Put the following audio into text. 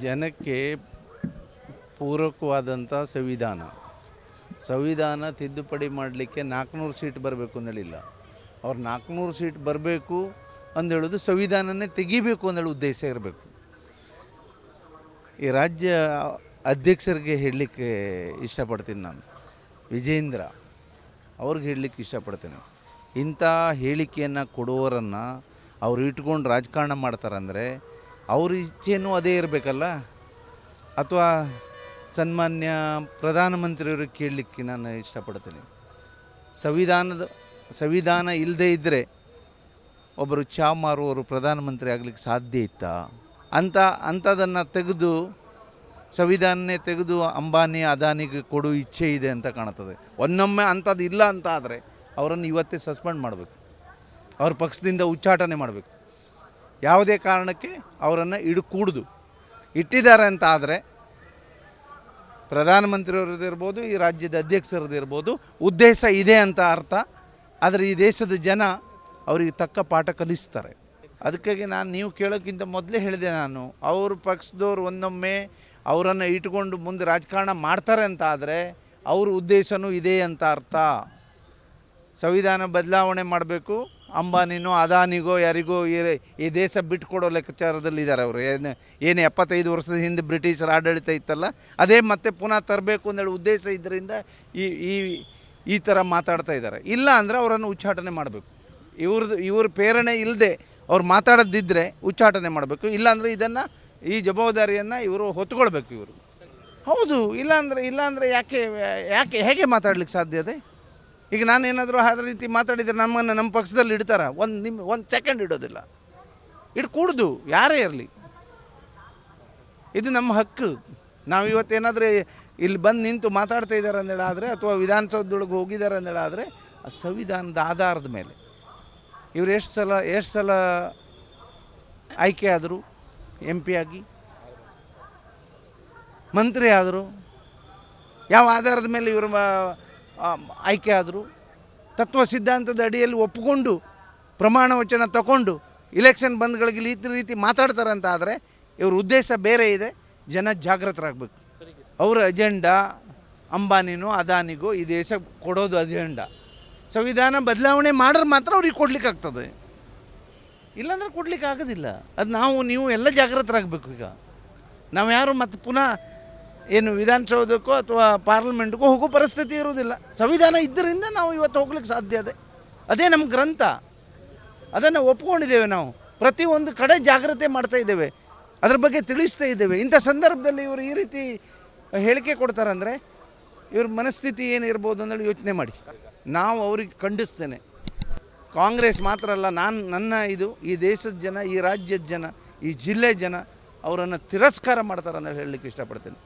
ಜನಕ್ಕೆ ಪೂರಕವಾದಂಥ ಸಂವಿಧಾನ. ಸಂವಿಧಾನ ತಿದ್ದುಪಡಿ ಮಾಡಲಿಕ್ಕೆ ನಾಲ್ಕುನೂರು ಸೀಟ್ ಬರಬೇಕು ಅಂದೇಳಿಲ್ಲ ಅವ್ರು ನಾಲ್ಕುನೂರು ಸೀಟ್ ಬರಬೇಕು ಅಂದೇಳೋದು ಸಂವಿಧಾನನೇ ತೆಗಿಬೇಕು ಅಂದೇಳಿ ಉದ್ದೇಶ ಇರಬೇಕು. ಈ ರಾಜ್ಯ ಅಧ್ಯಕ್ಷರಿಗೆ ಹೇಳಲಿಕ್ಕೆ ಇಷ್ಟಪಡ್ತೀನಿ ನಾನು. ವಿಜೇಂದ್ರ ಅವ್ರಿಗೆ ಹೇಳಲಿಕ್ಕೆ ಇಷ್ಟಪಡ್ತೇನೆ. ಇಂಥ ಹೇಳಿಕೆಯನ್ನು ಕೊಡುವರನ್ನು ಅವರು ಇಟ್ಕೊಂಡು ರಾಜಕಾರಣ ಮಾಡ್ತಾರಂದರೆ ಅವ್ರ ಇಚ್ಛೆಯೂ ಅದೇ ಇರಬೇಕಲ್ಲ? ಅಥವಾ ಸನ್ಮಾನ್ಯ ಪ್ರಧಾನಮಂತ್ರಿಯವರು ಕೇಳಲಿಕ್ಕೆ ನಾನು ಇಷ್ಟಪಡ್ತೇನೆ. ಸಂವಿಧಾನದ, ಸಂವಿಧಾನ ಇಲ್ಲದೇ ಇದ್ದರೆ ಒಬ್ಬರು ಚಾ ಮಾರುವವರು ಪ್ರಧಾನಮಂತ್ರಿ ಆಗಲಿಕ್ಕೆ ಸಾಧ್ಯ ಇತ್ತಾ? ಅಂತ, ಅಂಥದನ್ನು ತೆಗೆದು, ಸಂವಿಧಾನನೇ ತೆಗೆದು ಅಂಬಾನಿ, ಅದಾನಿಗೆ ಕೊಡು ಇಚ್ಛೆ ಇದೆ ಅಂತ ಕಾಣುತ್ತದೆ. ಒಂದೊಮ್ಮೆ ಅಂಥದ್ದು ಇಲ್ಲ ಅಂತ ಆದರೆ ಅವರನ್ನು ಇವತ್ತೇ ಸಸ್ಪೆಂಡ್ ಮಾಡಬೇಕು. ಅವ್ರ ಪಕ್ಷದಿಂದ ಉಚ್ಚಾಟನೆ ಮಾಡಬೇಕು. ಯಾವುದೇ ಕಾರಣಕ್ಕೆ ಅವರನ್ನು ಇಡು ಕೂಡುದು. ಇಟ್ಟಿದ್ದಾರೆ ಅಂತ ಆದರೆ ಪ್ರಧಾನಮಂತ್ರಿಯವ್ರದ್ದು ಇರ್ಬೋದು ಈ ರಾಜ್ಯದ ಅಧ್ಯಕ್ಷರದ್ದು ಇರ್ಬೋದು ಉದ್ದೇಶ ಇದೆ ಅಂತ ಅರ್ಥ. ಆದರೆ ಈ ದೇಶದ ಜನ ಅವರಿಗೆ ತಕ್ಕ ಪಾಠ ಕಲಿಸ್ತಾರೆ. ಅದಕ್ಕಾಗಿ ನಾನು ನೀವು ಕೇಳೋಕ್ಕಿಂತ ಮೊದಲೇ ಹೇಳಿದೆ ನಾನು, ಅವ್ರ ಪಕ್ಷದವ್ರು ಒಂದೊಮ್ಮೆ ಅವರನ್ನು ಇಟ್ಕೊಂಡು ಮುಂದೆ ರಾಜಕಾರಣ ಮಾಡ್ತಾರೆ ಅಂತ ಆದರೆ ಅವ್ರ ಉದ್ದೇಶನೂ ಇದೆ ಅಂತ ಅರ್ಥ. ಸಂವಿಧಾನ ಬದಲಾವಣೆ ಮಾಡಬೇಕು ಅಂಬಾನಿನೋ, ಅದಾನಿಗೋ, ಯಾರಿಗೋ ಈ- ದೇಶ ಬಿಟ್ಕೊಡೋ ಲೆಕ್ಕಾಚಾರದಲ್ಲಿ ಇದ್ದಾರೆ ಅವರು. ಏನು ಏನು ಎಪ್ಪತ್ತೈದು ವರ್ಷದ ಹಿಂದೆ ಬ್ರಿಟಿಷರ ಆಡಳಿತ ಇತ್ತಲ್ಲ, ಅದೇ ಮತ್ತೆ ಪುನಃ ತರಬೇಕು ಅಂದೇಳಿ ಉದ್ದೇಶ ಇದರಿಂದ ಈ ಈ ಈ ಥರ ಮಾತಾಡ್ತಾ ಇದ್ದಾರೆ. ಇಲ್ಲ ಅಂದರೆ ಅವರನ್ನು ಉಚ್ಚಾಟನೆ ಮಾಡಬೇಕು. ಇವ್ರದ್ದು, ಇವ್ರ ಪ್ರೇರಣೆ ಇಲ್ಲದೆ ಅವ್ರು ಮಾತಾಡೋದಿದ್ದರೆ ಉಚ್ಚಾಟನೆ ಮಾಡಬೇಕು. ಇಲ್ಲಾಂದರೆ ಇದನ್ನು, ಈ ಜವಾಬ್ದಾರಿಯನ್ನು ಇವರು ಹೊತ್ಕೊಳ್ಬೇಕು ಇವರು. ಹೌದು ಇಲ್ಲಾಂದರೆ ಇಲ್ಲಾಂದರೆ ಯಾಕೆ ಯಾಕೆ, ಹೇಗೆ ಮಾತಾಡ್ಲಿಕ್ಕೆ ಸಾಧ್ಯ ಇದೆ ನಾನು ಏನಾದರೂ ಆದ ರೀತಿ ಮಾತಾಡಿದರೆ ನಮ್ಮನ್ನು ನಮ್ಮ ಪಕ್ಷದಲ್ಲಿ ಇಡ್ತಾರೆ? ಒಂದು ನಿಮ್ಮ ಒಂದು ಸೆಕೆಂಡ್ ಇಡೋದಿಲ್ಲ. ಇಡ್ಕೂಡ್ದು ಯಾರೇ ಇರಲಿ. ಇದು ನಮ್ಮ ಹಕ್ಕು. ನಾವು ಇವತ್ತೇನಾದರೂ ಇಲ್ಲಿ ಬಂದು ನಿಂತು ಮಾತಾಡ್ತಾ ಇದ್ದಾರೆ ಅಂದೇಳಾದರೆ ಅಥವಾ ವಿಧಾನಸೌಧದೊಳಗೆ ಹೋಗಿದ್ದಾರೆ ಅಂದೇಳಾದರೆ ಆ ಸಂವಿಧಾನದ ಆಧಾರದ ಮೇಲೆ. ಇವ್ರು ಎಷ್ಟು ಸಲ ಎಷ್ಟು ಸಲ ಆಯ್ಕೆ ಆದರು? ಎಂ ಪಿ ಆಗಿ? ಮಂತ್ರಿ ಆದರು? ಯಾವ ಆಧಾರದ ಮೇಲೆ ಇವರು ಆ, ಆಯ್ಕೆ ಆದರು. ತತ್ವ ಸಿದ್ಧಾಂತದ ಅಡಿಯಲ್ಲಿ ಒಪ್ಪಿಕೊಂಡು ಪ್ರಮಾಣ ವಚನ ತಗೊಂಡು ಇಲೆಕ್ಷನ್ ಬಂದ್ಗಳಿಗೆ ಈ ರೀತಿ ಮಾತಾಡ್ತಾರೆ ಅಂತ ಆದರೆ, ಇವ್ರ ಉದ್ದೇಶ ಬೇರೆ ಇದೆ. ಜನ ಜಾಗೃತರಾಗಬೇಕು ಅವರ ಅಜೆಂಡಾ ಅಂಬಾನಿನೂ, ಅದಾನಿಗೋ ಈ ದೇಶ ಕೊಡೋದು ಅಜೆಂಡಾ ಸಂವಿಧಾನ ಬದಲಾವಣೆ ಮಾಡ್ರೆ ಮಾತ್ರ ಅವ್ರಿಗೆ ಕೊಡ್ಲಿಕ್ಕೆ ಆಗ್ತದೆ. ಇಲ್ಲಾಂದ್ರೆ ಕೊಡ್ಲಿಕ್ಕೆ ಆಗೋದಿಲ್ಲ. ಅದು ನಾವು, ನೀವು ಎಲ್ಲ ಜಾಗೃತರಾಗಬೇಕು ಈಗ. ನಾವು ಯಾರು ಮತ್ತೆ ಪುನಃ ಏನು ವಿಧಾನಸೌಧಕ್ಕೋ ಅಥವಾ ಪಾರ್ಲಿಮೆಂಟ್ಗೋ ಹೋಗೋ ಪರಿಸ್ಥಿತಿ ಇರುವುದಿಲ್ಲ. ಸಂವಿಧಾನ ಇದ್ದರಿಂದ ನಾವು ಇವತ್ತು ಹೋಗ್ಲಿಕ್ಕೆ ಸಾಧ್ಯ ಇದೆ ಅದೇ ನಮ್ಮ ಗ್ರಂಥ. ಅದನ್ನು ಒಪ್ಕೊಂಡಿದ್ದೇವೆ ನಾವು. ಪ್ರತಿಯೊಂದು ಕಡೆ ಜಾಗ್ರತೆ ಮಾಡ್ತಾ ಇದ್ದೇವೆ. ಅದ್ರ ಬಗ್ಗೆ ತಿಳಿಸ್ತಾ ಇದ್ದೇವೆ. ಇಂಥ ಸಂದರ್ಭದಲ್ಲಿ ಇವರು ಈ ರೀತಿ ಹೇಳಿಕೆ ಕೊಡ್ತಾರಂದರೆ ಇವ್ರ ಮನಸ್ಥಿತಿ ಏನಿರ್ಬೋದು ಅಂದೇಳಿ ಯೋಚನೆ ಮಾಡಿ. ನಾವು ಅವ್ರಿಗೆ ಖಂಡಿಸ್ತೇನೆ. ಕಾಂಗ್ರೆಸ್ ಮಾತ್ರ ಅಲ್ಲ, ನಾನು ನನ್ನ ಇದು, ಈ ದೇಶದ ಜನ, ಈ ರಾಜ್ಯದ ಜನ, ಈ ಜಿಲ್ಲೆ ಜನ, ಅವರನ್ನು ತಿರಸ್ಕಾರ ಮಾಡ್ತಾರೆ ಅಂತ ಹೇಳಲಿಕ್ಕೆ ಇಷ್ಟಪಡ್ತೇನೆ.